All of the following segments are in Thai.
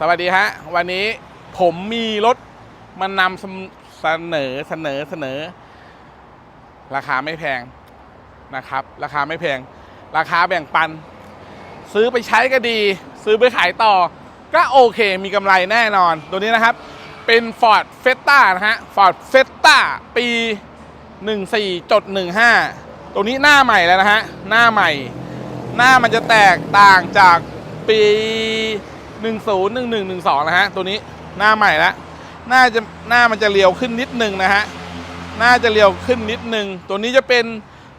สวัสดีฮะ วันนี้ผมมีรถมานำเสนอเสนอเสนอ ราคาไม่แพงนะครับ ราคาไม่แพง ราคาแบ่งปัน ซื้อไปใช้ก็ดี ซื้อไปขายต่อ ก็โอเคมีกำไรแน่นอน ตัวนี้นะครับ เป็น Ford f e t t a นะฮะ Ford f e t t a ปี 14.15 ตัวนี้หน้าใหม่แล้วนะฮะ หน้าใหม่ หน้ามันจะแตกต่างจากปี 10 11 12 นะฮะ ตัวนี้หน้าใหม่ล้วหน้าจะหน้ามันจะเรียวขึ้นนิดนึงนะฮะหน่าจะเรียวขึ้นนิดนึง ตัวนี้จะเป็น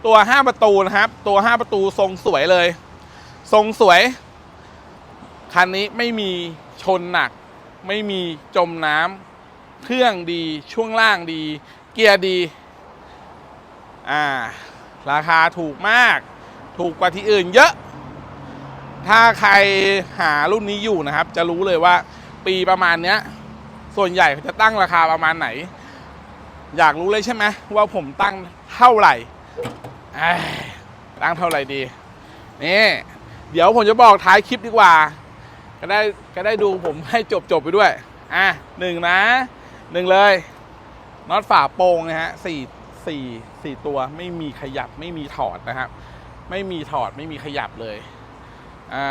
ตัว 5 ประตูนะครับ ตัว 5 ประตูทรงสวยเลย ทรงสวย คันนี้ไม่มีชนหนัก ไม่มีจมน้ำเครื่องดีช่วงล่างดี เกียร์ดีอ่าราคาถูกมาก ถูกกว่าที่อื่นเยอะ ถ้าใครหารุ่นนี้อยู่นะครับ จะรู้เลยว่าปีประมาณเนี้ย ส่วนใหญ่เขาจะตั้งราคาประมาณไหน อยากรู้เลยใช่ไหมว่าผมตั้งเท่าไหร่เอ้ตั้งเท่าไหร่ดีนี่เดี๋ยวผมจะบอกท้ายคลิปดีกว่า ก็ได้ก็ได้ดูผมให้จบจบไปด้วย อะหนึ่งนะหนึ่งเลยน็อตฝาโปรงนะฮะสี่สี่สี่ตัวไม่มีขยับไม่มีถอดนะครับ ไม่มีถอดไม่มีขยับเลย อ่า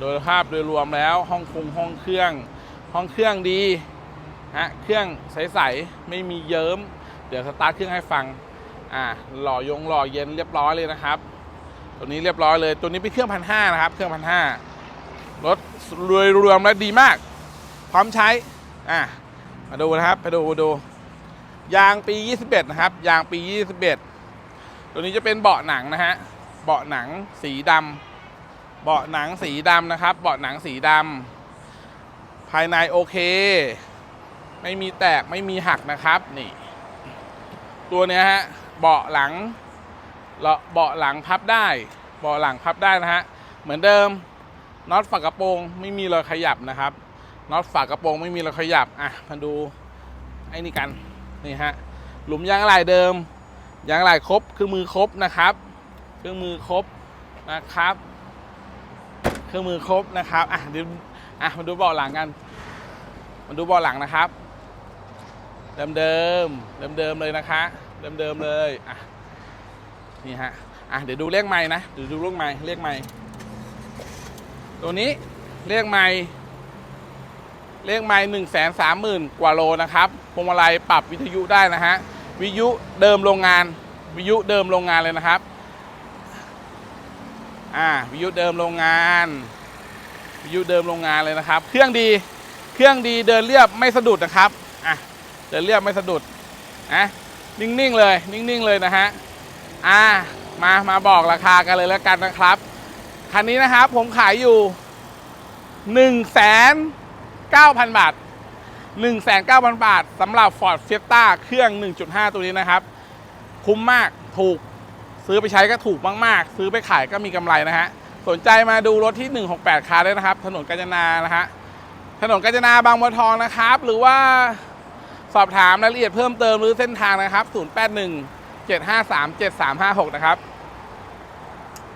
โดยภาพโดยรวมแล้วห้องคงห้องเครื่อง ห้องเครื่องดีฮะเครื่องใสๆไม่มีเยิ้ม เดี๋ยวสตาร์ทเครื่องให้ฟังอ่าหล่อยงหล่อเย็นเรียบร้อยเลยนะครับ ตัวนี้เรียบร้อยเลย ตัวนี้เป็นเครื่องพันห้านะครับ เครื่องพันห้ารถรวยรวมแล้วดีมาก พร้อมใช้อ่ามาดูนะครับไปดูดูยางปี 21 นะครับ ยางปี 21 ตัวนี้จะเป็นเบาะหนังนะฮะ เบาะหนังสีดำ เบาะหนังสีดำนะครับ เบาะหนังสีดำภายในโอเค ไม่มีแตกไม่มีหักนะครับนี่ ตัวเนี้ยฮะเบาะหลังเบาะหลังพับได้ เบาะหลังพับได้นะฮะเหมือนเดิมน็อตฝากระโปรงไม่มีรอยขยับนะครับน็อตฝากระโปรงไม่มีรอยขยับอะมาดูไอ้นี่กันนี่ฮะหลุมยางอะไหล่เดิมยางอะไหล่ครบเครื่องมือครบนะครับ เครื่องมือครบนะครับ รื่องมือครบนะครับอะเดี๋ยวอะมาดูเบาะหลังกัน มาดูเบาะหลังนะครับ เดิมเดิมเดิมเดิมเลยนะคะ เดิมเดิมเลยอะนี่ฮะอะเดี๋ยวดูเลขไม้นะเดี๋ยวดูเลขไม้เลขไม้ตัวนี้เลขไม้เลขไม้หนึ่งแสนสามหมื่นกว่าโลนะครับพวงมาลัยปรับวิทยุได้นะฮะวิทยุเดิมโรงงานวิทยุเดิมโรงงานเลยนะครับ อ่าวิทยุเดิมโรงงานวิทยุเดิมโรงงานเลยนะครับ เครื่องดีเครื่องดีเดินเรียบไม่สะดุดนะครับอะเดินเรียบไม่สะดุดนะนิ่งๆเลยนิ่งๆเลยนะฮะอ่ามามาบอกราคากันเลยแล้วกันนะครับคันนี้นะครับผมขายอยู่1นึ่งแสนเก้าพันบาท1นึ่งแสนเก้าพันบาทสำหรับ Ford Fiesta เครื่อง 1.5 ตัวนี้นะครับ คุ้มมากถูก ซื้อไปใช้ก็ถูกมากๆ ซื้อไปขายก็มีกำไรนะฮะ สนใจมาดูรถที่ 168 คาร์ได้นะครับ ถนนกาญจนานะฮะ ถนนกาญจนาบางบัวทองนะครับ หรือว่าสอบถามรายละเอียดเพิ่มเติมหรือเส้นทางนะครับ 081 753 7356 นะครับ